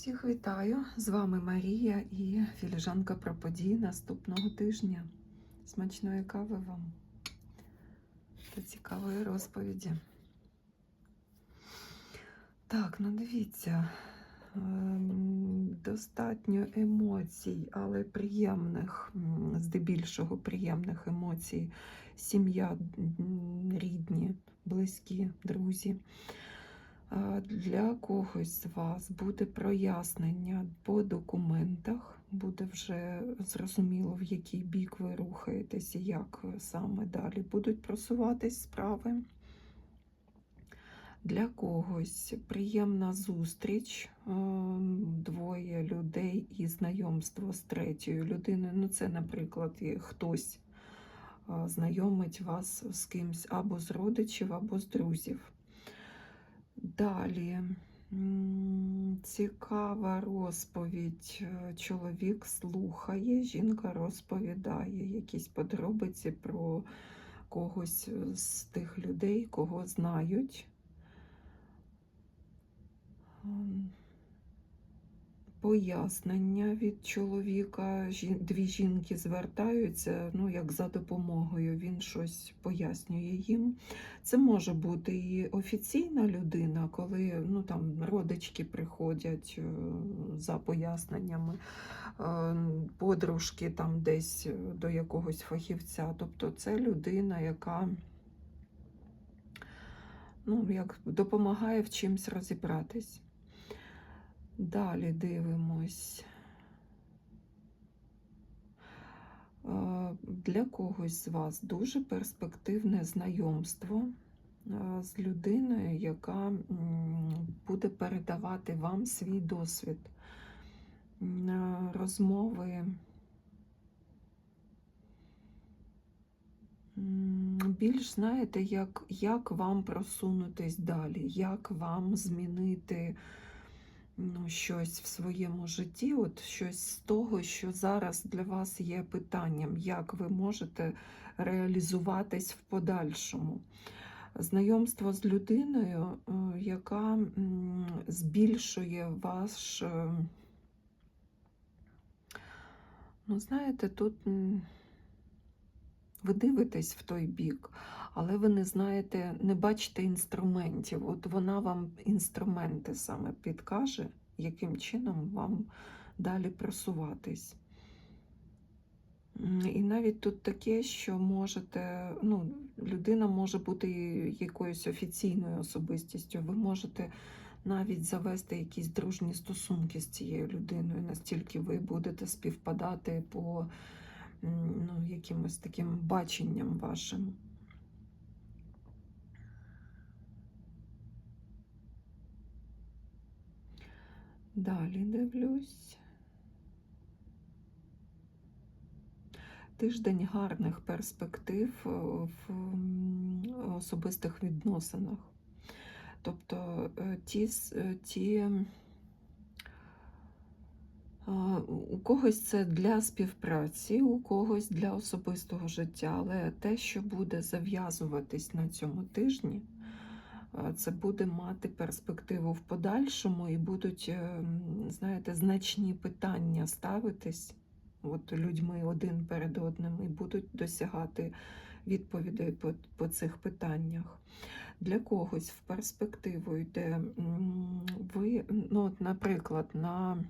Всіх вітаю! З вами Марія і філіжанка про події наступного тижня. Смачної кави вам та цікавої розповіді. Так, ну дивіться, ем, достатньо емоцій, але приємних, здебільшого приємних емоцій. Сім'я, рідні, близькі, друзі. Для когось з вас буде прояснення по документах, буде вже зрозуміло, в який бік ви рухаєтесь і як саме далі будуть просуватись справи. Для когось приємна зустріч, двоє людей і знайомство з третьою людиною. Ну, це, наприклад, хтось знайомить вас з кимсь або з родичів, або з друзів. Далі цікава розповідь. Е, Чоловік слухає, жінка розповідає якісь подробиці про когось з тих людей, кого знають. Пояснення від чоловіка. Дві жінки звертаються ну, як за допомогою. Він щось пояснює їм. Це може бути і офіційна людина, коли ну, там, родички приходять е, за поясненнями, е, подружки там десь до якогось фахівця. Тобто це людина, яка ну, як допомагає в чимсь розібратись. Далі дивимось. Е, Для когось з вас дуже перспективне знайомство е, з людиною, яка буде передавати вам свій досвід, е, розмови. Більш знаєте, як, як вам просунутись далі, як вам змінити ну, щось в своєму житті, от щось з того, що зараз для вас є питанням, як ви можете реалізуватись в подальшому. Знайомство з людиною, е, яка збільшує ваш, е, ну, знаєте, тут ви дивитесь в той бік, але ви не знаєте, не бачите інструментів. От вона вам інструменти саме підкаже, яким чином вам далі просуватись. І навіть тут таке, що можете, ну, людина може бути якоюсь офіційною особистістю. Ви можете навіть завести якісь дружні стосунки з цією людиною, настільки ви будете співпадати по ну, якимось таким баченням вашим. Далі дивлюсь. Тиждень гарних перспектив е, в особистих відносинах. Тобто е, ті, е, ті у когось це для співпраці, у когось для особистого життя, але те, що буде зав'язуватись на цьому тижні, це буде мати перспективу в подальшому і будуть, е, знаєте, значні питання ставитись от людьми один перед одним і будуть досягати відповідей по, по цих питаннях. Для когось в перспективу йде ви, ну, от, наприклад, на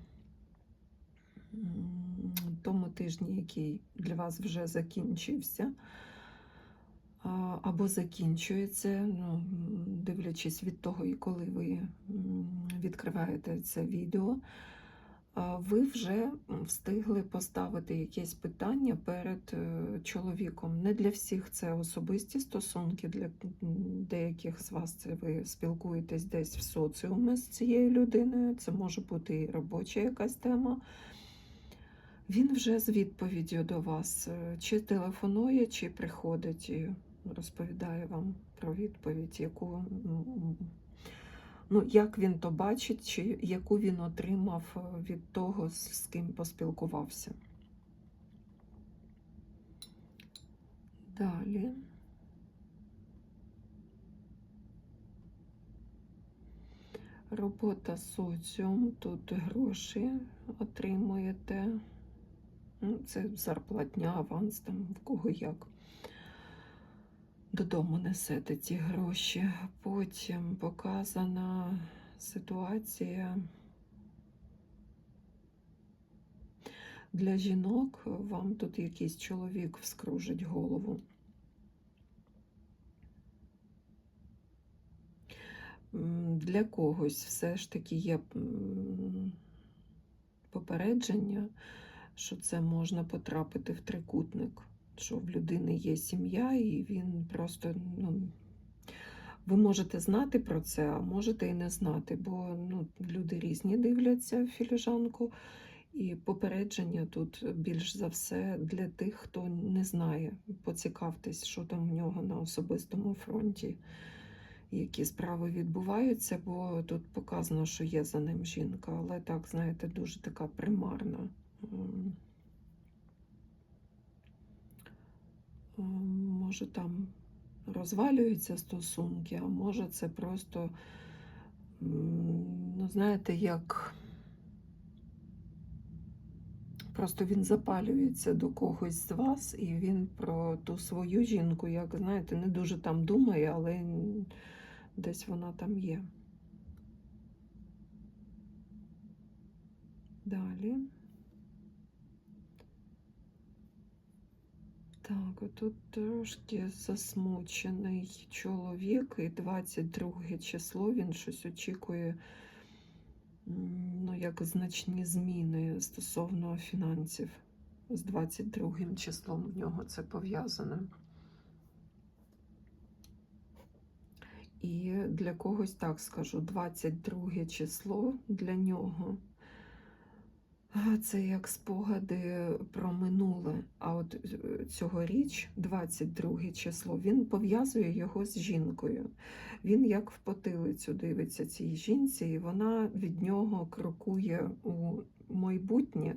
тому тижні, який для вас вже закінчився, або закінчується, ну, дивлячись від того, і коли ви відкриваєте це відео, ви вже встигли поставити якесь питання перед е, чоловіком. Не для всіх це особисті стосунки, для деяких з вас це ви спілкуєтесь десь в соціумі з цією людиною. Це може бути і робоча якась тема. Він вже з відповіддю до вас е, чи телефонує, чи приходить розповідає вам про відповідь, яку ну, як він то бачить, чи яку він отримав е, від того, з ким поспілкувався. Далі. Робота соціум, тут гроші отримуєте. Ну, Це зарплатня, аванс, там в кого як. Додому несете ці гроші. Потім показана ситуація для жінок. Вам тут якийсь чоловік вскружить голову. Для когось все ж таки є попередження, що це можна потрапити в трикутник, що в людини є сім'я, і він просто, ну, ви можете знати про це, а можете і не знати, бо ну, люди різні дивляться філіжанку, і попередження тут більш за все для тих, хто не знає. Поцікавтесь, що там в нього на особистому фронті які справи відбуваються, бо тут показано, що є за ним жінка, але так, знаєте, дуже така примарна. Може, там розвалюються стосунки, а може, це просто, ну, знаєте, як. Просто він запалюється до когось з вас, і він про ту свою жінку, як знаєте, не дуже там думає, але десь вона там є. Далі. Так, отут трошки засмучений чоловік, і 22 число він щось очікує, ну, як значні зміни стосовно фінансів. З 22 числом в нього це пов'язане. І для когось так скажу, 22 число для нього. А, Це як спогади про минуле. А от е, цьогоріч, 22 число, він пов'язує його з жінкою. Він як в потилицю дивиться цій жінці, і вона від нього крокує у майбутнє.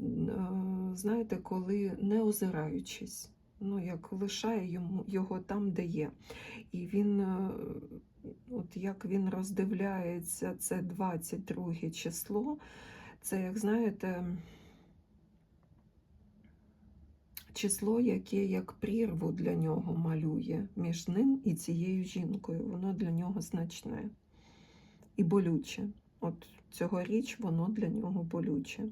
Е, Знаєте, коли не озираючись, ну як лишає йому його там, де є. І він, е, от як він роздивляється, це 22 число, це, як знаєте, число, яке як прірву для нього малює між ним і цією жінкою. Воно для нього значне і болюче. От цьогоріч воно для нього болюче.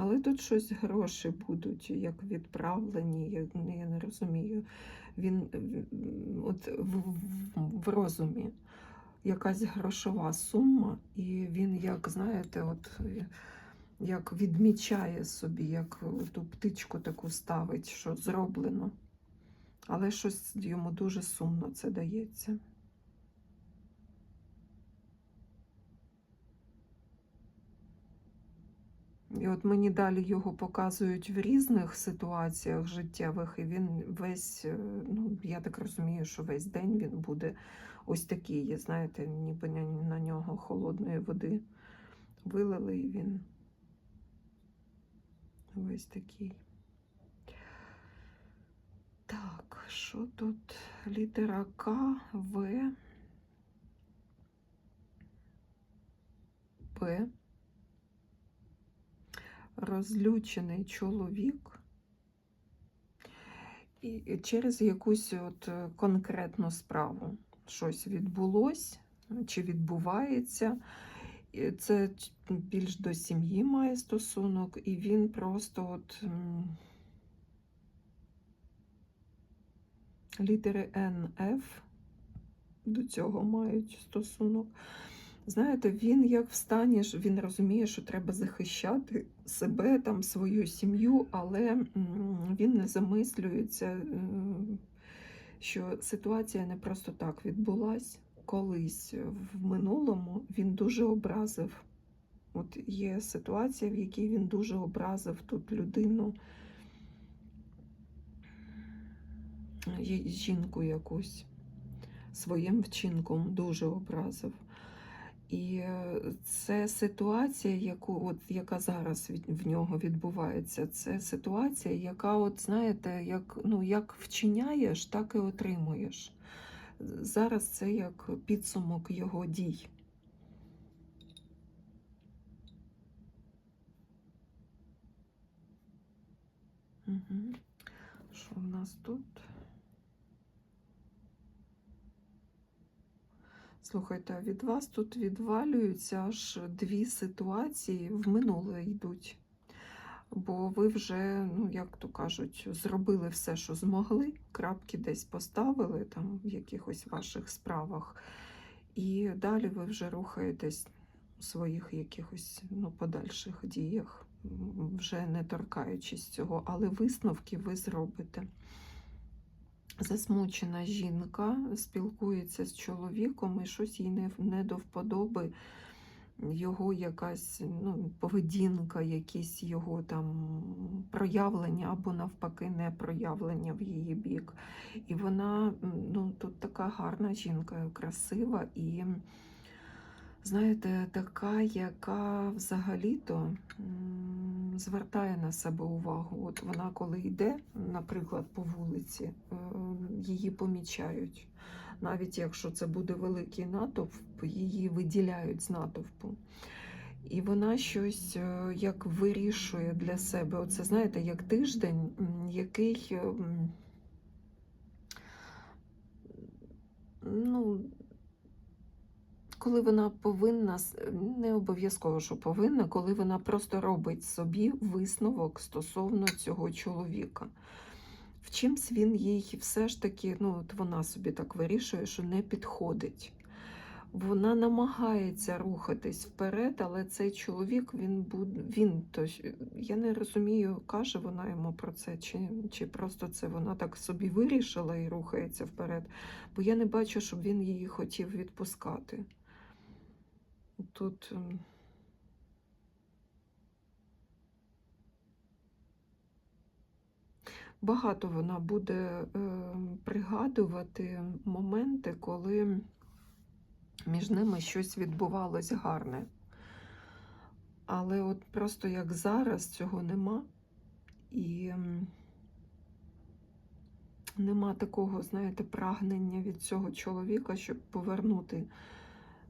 Але тут щось гроші будуть, як відправлені, я, не- я не розумію. Він от в, в, розумі якась грошова сума, і він, як знаєте, от як відмічає собі, як ту птичку таку ставить, що зроблено. Але щось йому дуже сумно це дається. І от мені далі його показують в різних ситуаціях життєвих, і він весь, е, ну я так розумію, що весь день він буде ось такий, знаєте, ніби на, на нього холодної води вилили, і він весь такий. Так, що тут? Літера К, В, П розлючений чоловік і через якусь от е, конкретну справу щось відбулось чи відбувається. Це більш до сім'ї має стосунок, і він просто от літери Н, Ф до цього мають стосунок. Знаєте, він як в стані, він розуміє, що треба захищати себе, там, свою сім'ю, але він не замислюється, що ситуація не просто так відбулась. Колись в минулому він дуже образив. От є ситуація, в якій він дуже образив тут людину, жінку якусь своїм вчинком дуже образив. І е, це ситуація, яку, от, яка зараз від, в нього відбувається, це ситуація, яка, от, знаєте, як, ну, як вчиняєш, так і отримуєш. Зараз це як підсумок його дій. Угу. Що в нас тут? Слухайте, від вас тут відвалюються аж дві ситуації в минуле йдуть. Бо ви вже, ну як то кажуть, зробили все, що змогли, крапки десь поставили там в якихось ваших справах, і далі ви вже рухаєтесь у своїх якихось ну, подальших діях, вже не торкаючись цього, але висновки ви зробите. Засмучена жінка спілкується з чоловіком і щось їй не, до вподоби. Його якась ну, поведінка, якісь його там проявлення або навпаки не проявлення в її бік. І вона ну, тут така гарна жінка, красива і, знаєте, така, яка взагалі-то звертає на себе увагу. От вона, коли йде, наприклад, по вулиці, е, її помічають. Навіть якщо це буде великий натовп, її виділяють з натовпу. І вона щось е, як вирішує для себе. Оце, знаєте, як тиждень, який. е, Ну, коли вона повинна, не обов'язково, що повинна, коли вона просто робить собі висновок стосовно цього чоловіка. В чимсь він їй все ж таки, ну от вона собі так вирішує, що не підходить. Вона намагається рухатись вперед, але цей чоловік, він він то я не розумію, каже вона йому про це, чи, чи просто це вона так собі вирішила і рухається вперед. Бо я не бачу, щоб він її хотів відпускати. Тут. Багато вона буде е, пригадувати моменти, коли між ними щось відбувалось гарне. Але от просто як зараз цього нема. І нема такого, знаєте, прагнення від цього чоловіка, щоб повернути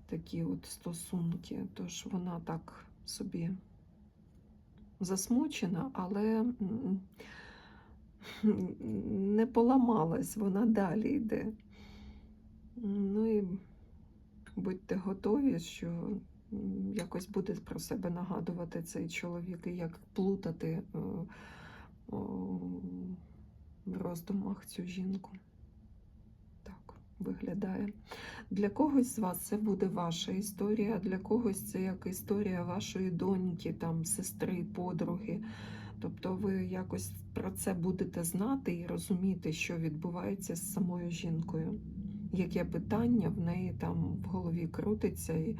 такі от стосунки. Тож вона так собі засмучена, але не поламалась, вона далі йде. Ну і будьте готові, що якось буде про себе нагадувати цей чоловік, і як плутати е, в роздумах цю жінку. Виглядає. Для когось з вас це буде ваша історія, для когось це як історія вашої доньки, там, сестри, подруги. Тобто ви якось про це будете знати і розуміти, що відбувається з самою жінкою. Яке питання в неї там в голові крутиться, і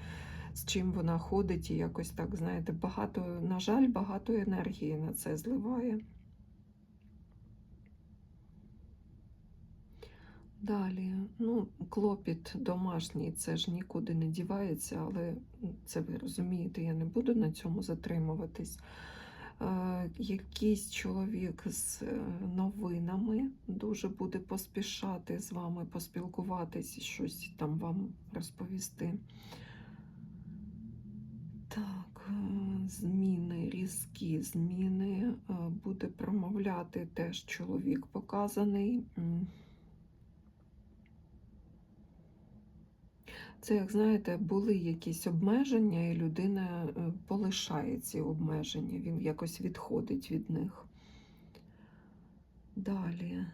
з чим вона ходить, і якось так, знаєте, багато, на жаль, багато енергії на це зливає. Далі, ну, клопіт домашній, це ж нікуди не дівається, але це ви розумієте, я не буду на цьому затримуватись. Е, якийсь чоловік з е, новинами дуже буде поспішати з вами поспілкуватись щось там вам розповісти. Так, е, зміни, різкі зміни е, буде промовляти теж чоловік показаний. Це, як знаєте, були якісь обмеження, і людина е, полишає ці обмеження, він якось відходить від них. Далі.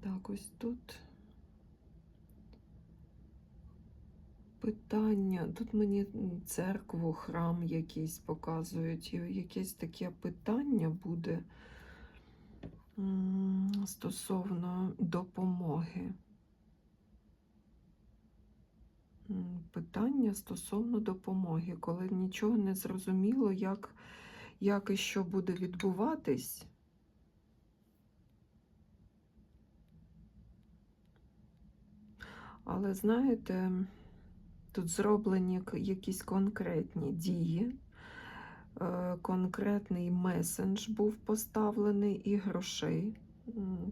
Так, ось тут. питання. Тут мені церкву, храм якийсь показують, і якесь таке питання буде стосовно допомоги. Питання стосовно допомоги, коли нічого не зрозуміло, як, як і що буде відбуватись. Але знаєте, тут зроблені якісь конкретні дії, е, конкретний месендж був поставлений і грошей.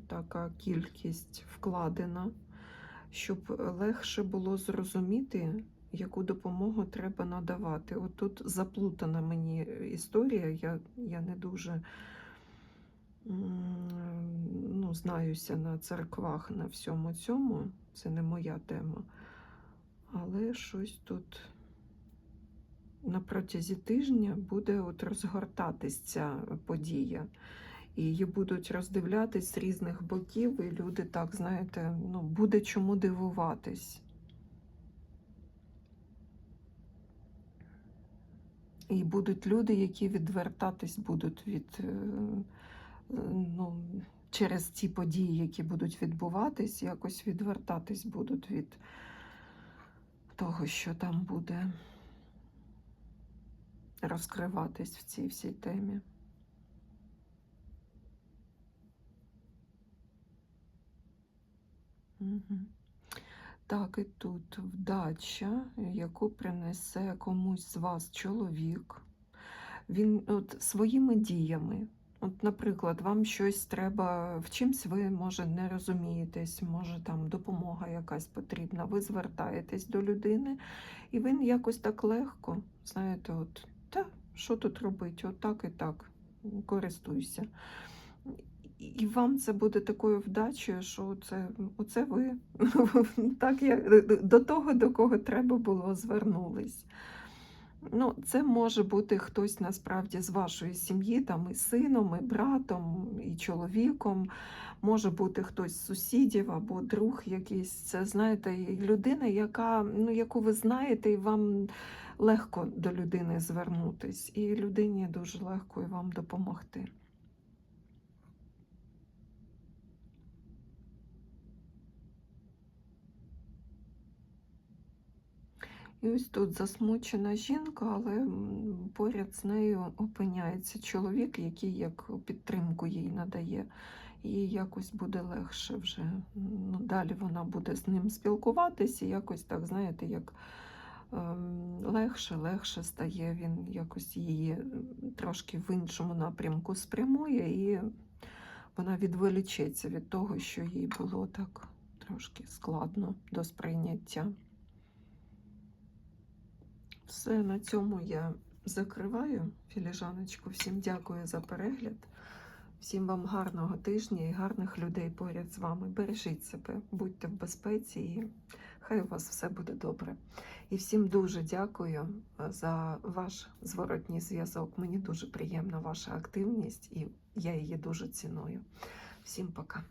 Така кількість вкладена, щоб легше було зрозуміти, яку допомогу треба надавати. От тут заплутана мені історія, я, я не дуже ну, знаюся на церквах, на всьому цьому. Це не моя тема. Але щось тут на протязі тижня буде от розгортатись ця подія. І її будуть роздивлятись з різних боків, і люди так, знаєте, ну, буде чому дивуватись. І будуть люди, які відвертатись будуть від е, ну, через ті події, які будуть відбуватись, якось відвертатись будуть від того, що там буде розкриватись в цій всій темі. Так, і тут вдача, яку принесе комусь з вас чоловік. Він от своїми діями. От, наприклад, вам щось треба, в чимсь ви, може, не розумієтесь, може там допомога якась потрібна. Ви звертаєтесь до людини, і він якось так легко, знаєте, от, та, що тут робити, от так і так, користуйся. І вам це буде такою вдачею, що це, оце ви так я до того, до кого треба було, звернулись. Ну, це може бути хтось насправді з вашої сім'ї, там і сином, і братом, і чоловіком. Може бути хтось з сусідів або друг якийсь. Це знаєте, людина, яка, ну, яку ви знаєте, і вам легко до людини звернутись. І людині дуже легко і вам допомогти. І ось тут засмучена жінка, але поряд з нею опиняється чоловік, який як підтримку їй надає. І якось буде легше вже. Ну, далі вона буде з ним спілкуватися, і якось так, знаєте, як ем, легше, легше стає. Він якось її трошки в іншому напрямку спрямує, і вона відволічеться від того, що їй було так трошки складно до сприйняття. Все, на цьому я закриваю філіжаночку. Всім дякую за перегляд. Всім вам гарного тижня і гарних людей поряд з вами. Бережіть себе, будьте в безпеці і хай у вас все буде добре. І всім дуже дякую за ваш зворотній зв'язок. Мені дуже приємна ваша активність і я її дуже ціную. Всім пока.